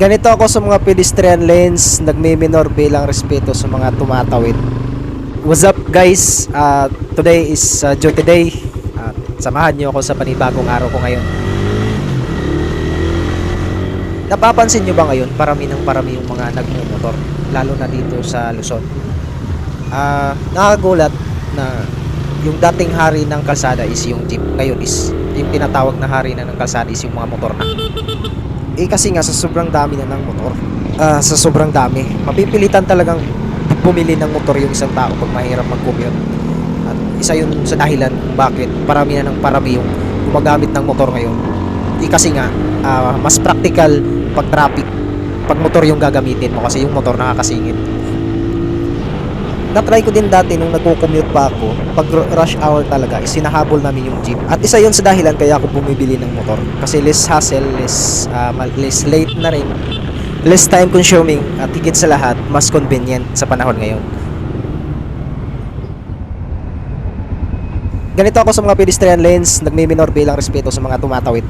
Ganito ako sa mga pedestrian lanes, nagme-minor bilang respeto sa mga tumatawid. What's up guys? Uh, today is uh, duty day. At samahan niyo ako sa panibagong araw ko ngayon. Napapansin niyo ba ngayon, parami ng parami yung mga nagmumotor, lalo na dito sa Luzon. Ah, nakakagulat na yung dating hari ng kalsada is yung jeep. Ngayon is yung tinatawag na hari na ng kalsada is yung mga motor na. Eh kasi nga sa sobrang dami na ng motor. Ah, sa sobrang dami, mapipilitan talagang bumili ng motor yung isang tao pag mahirap mag-commute. At isa yun sa dahilan kung bakit parami na ng parami yung gumagamit ng motor ngayon. Eh kasi nga, ah, mas practical pag traffic, pag motor yung gagamitin mo kasi yung motor nakakasingit. Na-try ko din dati nung nagko-commute pa ako, pag ru- rush hour talaga, is sinahabol namin yung jeep. At isa yun sa dahilan kaya ako bumibili ng motor. Kasi less hassle, less, mal- less late na rin, less time consuming, at higit sa lahat, mas convenient sa panahon ngayon. Ganito ako sa mga pedestrian lanes, nagme-minor bilang respeto sa mga tumatawid.